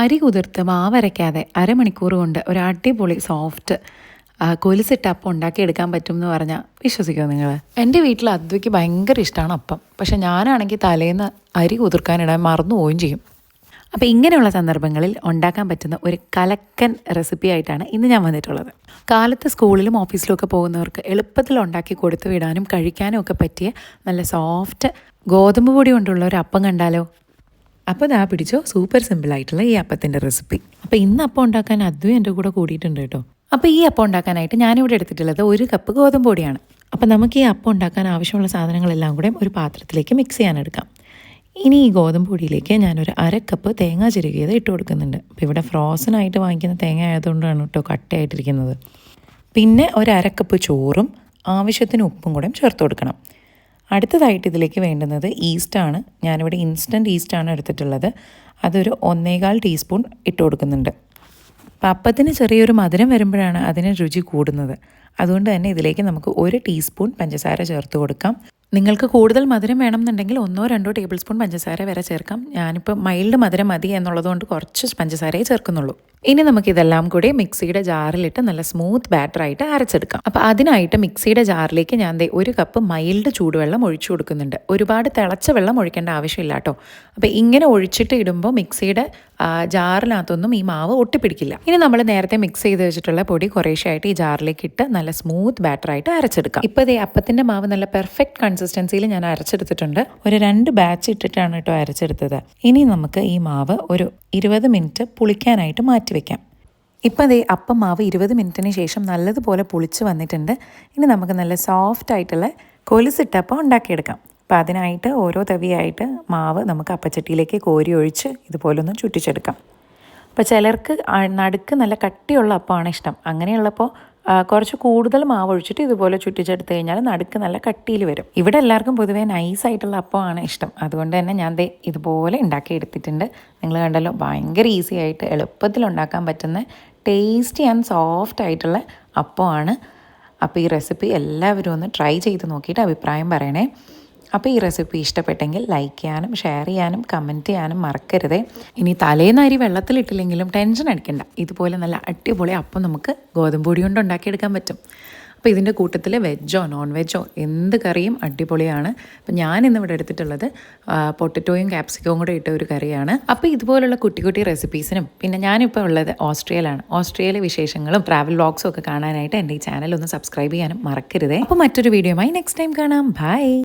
അരി കുതിർത്ത് മാവരയ്ക്കാതെ അരമണിക്കൂർ കൊണ്ട് ഒരു അടിപൊളി സോഫ്റ്റ് കൊലുസിട്ട് അപ്പം ഉണ്ടാക്കിയെടുക്കാൻ പറ്റും എന്ന് പറഞ്ഞാൽ വിശ്വസിക്കുമോ നിങ്ങൾ എന്റെ വീട്ടിൽ അദ്വയ്ക്ക് ഭയങ്കര ഇഷ്ടമാണ് അപ്പം. പക്ഷെ ഞാനാണെങ്കിൽ തലേന്ന് അരി കുതിർക്കാനിടാൻ മറന്നു പോവുകയും ചെയ്യും. അപ്പോൾ ഇങ്ങനെയുള്ള സന്ദർഭങ്ങളിൽ ഉണ്ടാക്കാൻ പറ്റുന്ന ഒരു കലക്കൻ റെസിപ്പി ആയിട്ടാണ് ഇന്ന് ഞാൻ വന്നിട്ടുള്ളത്. കാലത്ത് സ്കൂളിലും ഓഫീസിലും ഒക്കെ പോകുന്നവർക്ക് എളുപ്പത്തിൽ ഉണ്ടാക്കി കൊടുത്തു വിടാനും കഴിക്കാനും ഒക്കെ പറ്റിയ നല്ല സോഫ്റ്റ് ഗോതമ്പ് പൊടി കൊണ്ടുള്ള ഒരു അപ്പം കണ്ടാലോ? അപ്പോൾ ദാ പിടിച്ചോ? സൂപ്പർ സിമ്പിളായിട്ടുള്ള ഈ അപ്പത്തിന്റെ റെസിപ്പി അപ്പോൾ ഇന്ന് അപ്പം ഉണ്ടാക്കാൻ അതും എന്റെ കൂടെ കൂടിയിട്ടുണ്ട് കേട്ടോ. അപ്പോൾ ഈ അപ്പം ഉണ്ടാക്കാനായിട്ട് ഞാനിവിടെ എടുത്തിട്ടുള്ളത് ഒരു കപ്പ് ഗോതമ്പ് പൊടിയാണ് അപ്പോൾ നമുക്ക് ഈ അപ്പം ഉണ്ടാക്കാൻ ആവശ്യമുള്ള സാധനങ്ങളെല്ലാം കൂടെ ഒരു പാത്രത്തിലേക്ക് മിക്സ് ചെയ്യാനെടുക്കാം ഇനി ഈ ഗോതമ്പ് പൊടിയിലേക്ക് ഞാനൊരു അര കപ്പ് തേങ്ങ ചിരുകിയത് ഇട്ട് കൊടുക്കുന്നുണ്ട്. അപ്പോൾ ഇവിടെ ഫ്രോസൺ ആയിട്ട് വാങ്ങിക്കുന്ന തേങ്ങ ആയതുകൊണ്ടാണ് കേട്ടോ കട്ടയായിട്ടിരിക്കുന്നത്. പിന്നെ ഒരു അര കപ്പ് ചോറും ആവശ്യത്തിന് ഉപ്പും കൂടെ ചേർത്ത് കൊടുക്കണം. അടുത്തതായിട്ട് ഇതിലേക്ക് വേണ്ടുന്നത് ഈസ്റ്റാണ്. ഞാനിവിടെ ഇൻസ്റ്റന്റ് ഈസ്റ്റാണ് എടുത്തിട്ടുള്ളത്. അതൊരു ഒന്നേകാൽ ടീസ്പൂൺ ഇട്ട് കൊടുക്കുന്നുണ്ട്. അപ്പം അപ്പത്തിന് ചെറിയൊരു മധുരം വരുമ്പോഴാണ് അതിന് രുചി കൂടുന്നത്. അതുകൊണ്ട് തന്നെ ഇതിലേക്ക് നമുക്ക് ഒരു ടീസ്പൂൺ പഞ്ചസാര ചേർത്ത് കൊടുക്കാം. നിങ്ങൾക്ക് കൂടുതൽ മധുരം വേണമെന്നുണ്ടെങ്കിൽ ഒന്നോ രണ്ടോ ടേബിൾ സ്പൂൺ പഞ്ചസാര വരെ ചേർക്കാം. ഞാനിപ്പോൾ മൈൽഡ് മധുരം മതി എന്നുള്ളതുകൊണ്ട് കുറച്ച് പഞ്ചസാരയെ ചേർക്കുന്നുള്ളൂ. ഇനി നമുക്കിതെല്ലാം കൂടി മിക്സിയുടെ ജാറിലിട്ട് നല്ല സ്മൂത്ത് ബാറ്ററായിട്ട് അരച്ചെടുക്കാം. അപ്പോൾ അതിനായിട്ട് മിക്സിയുടെ ജാറിലേക്ക് ഞാൻ ദേ ഒരു കപ്പ് മൈൽഡ് ചൂടുവെള്ളം ഒഴിച്ചു കൊടുക്കുന്നുണ്ട്. ഒരുപാട് തിളച്ച വെള്ളം ഒഴിക്കേണ്ട ആവശ്യമില്ല കേട്ടോ അപ്പോൾ ഇങ്ങനെ ഒഴിച്ചിട്ട് ഇടുമ്പോൾ മിക്സിയുടെ ജാറിനകത്തൊന്നും ഈ മാവ് ഒട്ടിപ്പിടിക്കില്ല. ഇനി നമ്മൾ നേരത്തെ മിക്സ് ചെയ്ത് വെച്ചിട്ടുള്ള പൊടി കുറേശ്ശായിട്ട് ഈ ജാറിലേക്ക് ഇട്ട് നല്ല സ്മൂത്ത് ബാറ്റർ ആയിട്ട് അരച്ചെടുക്കാം. ഇപ്പോൾ ഇതേ അപ്പത്തിന്റെ മാവ് നല്ല പെർഫെക്റ്റ് കൺസിസ്റ്റൻസിയിൽ ഞാൻ അരച്ചെടുത്തിട്ടുണ്ട്. ഒരു രണ്ട് ബാച്ച് ഇട്ടിട്ടാണ് കേട്ടോ അരച്ചെടുത്തത്. ഇനി നമുക്ക് ഈ മാവ് ഒരു ഇരുപത് മിനിറ്റ് പുളിക്കാനായിട്ട് മാറ്റി വെക്കാം. ഇപ്പം അതേ അപ്പം മാവ് ഇരുപത് മിനിറ്റിന് ശേഷം നല്ലതുപോലെ പുളിച്ച് വന്നിട്ടുണ്ട്. ഇനി നമുക്ക് നല്ല സോഫ്റ്റ് ആയിട്ടുള്ള കൊലുസിട്ടപ്പം ഉണ്ടാക്കിയെടുക്കാം. അപ്പോൾ അതിനായിട്ട് ഓരോ തവിയായിട്ട് മാവ് നമുക്ക് അപ്പച്ചട്ടിയിലേക്ക് കോരി ഒഴിച്ച് ഇതുപോലൊന്ന് ചുറ്റിച്ചെടുക്കാം. അപ്പോൾ ചിലർക്ക് നടുക്ക് നല്ല കട്ടിയുള്ള അപ്പമാണ് ഇഷ്ടം. അങ്ങനെയുള്ളപ്പോൾ കുറച്ച് കൂടുതൽ മാവ് ഒഴിച്ചിട്ട് ഇതുപോലെ ചുറ്റിച്ചെടുത്ത് കഴിഞ്ഞാൽ നടുക്ക് നല്ല കട്ടിയിൽ വരും. ഇവിടെ എല്ലാവർക്കും പൊതുവേ നൈസായിട്ടുള്ള അപ്പമാണ് ഇഷ്ടം. അതുകൊണ്ട് തന്നെ ഞാൻ ദേ ഇതുപോലെ ഉണ്ടാക്കി എടുത്തിട്ടുണ്ട്. നിങ്ങൾ കണ്ടല്ലോ ഭയങ്കര ഈസി ആയിട്ട് എളുപ്പത്തിൽ ഉണ്ടാക്കാൻ പറ്റുന്ന ടേസ്റ്റി ആൻഡ് സോഫ്റ്റ് ആയിട്ടുള്ള അപ്പമാണ്. അപ്പോൾ ഈ റെസിപ്പി എല്ലാവരും ഒന്ന് ട്രൈ ചെയ്ത് നോക്കിയിട്ട് അഭിപ്രായം പറയണേ. അപ്പോൾ ഈ റെസിപ്പി ഇഷ്ടപ്പെട്ടെങ്കിൽ ലൈക്ക് ചെയ്യാനും ഷെയർ ചെയ്യാനും കമന്റ് ചെയ്യാനും മറക്കരുതേ. ഇനി തലേന്ന് അരി വെള്ളത്തിലിട്ടില്ലെങ്കിലും ടെൻഷൻ അടിക്കണ്ട. ഇതുപോലെ നല്ല അടിപൊളി അപ്പം നമുക്ക് ഗോതമ്പ് പൊടി കൊണ്ട് ഉണ്ടാക്കിയെടുക്കാൻ പറ്റും. അപ്പോൾ ഇതിന്റെ കൂട്ടത്തിൽ വെജോ നോൺ വെജോ എന്ത് കറിയും അടിപൊളിയാണ്. അപ്പം ഞാൻ ഇന്നിവിടെ എടുത്തിട്ടുള്ളത് പൊട്ടറ്റോയും ക്യാപ്സിക്കവും കൂടെ ഇട്ട ഒരു കറിയാണ്. അപ്പോൾ ഇതുപോലുള്ള കുട്ടി കുട്ടി റെസിപ്പീസിനും പിന്നെ ഞാനിപ്പോൾ ഉള്ളത് ഓസ്ട്രേലിയയിലാണ് ഓസ്ട്രേലിയ വിശേഷങ്ങളും ട്രാവൽ വ്ളോഗ്സും ഒക്കെ കാണാനായിട്ട് എന്റെ ഈ ചാനൽ ഒന്ന് സബ്സ്ക്രൈബ് ചെയ്യാനും മറക്കരുതേ. അപ്പോൾ മറ്റൊരു വീഡിയോയുമായി നെക്സ്റ്റ് ടൈം കാണാം. ബൈ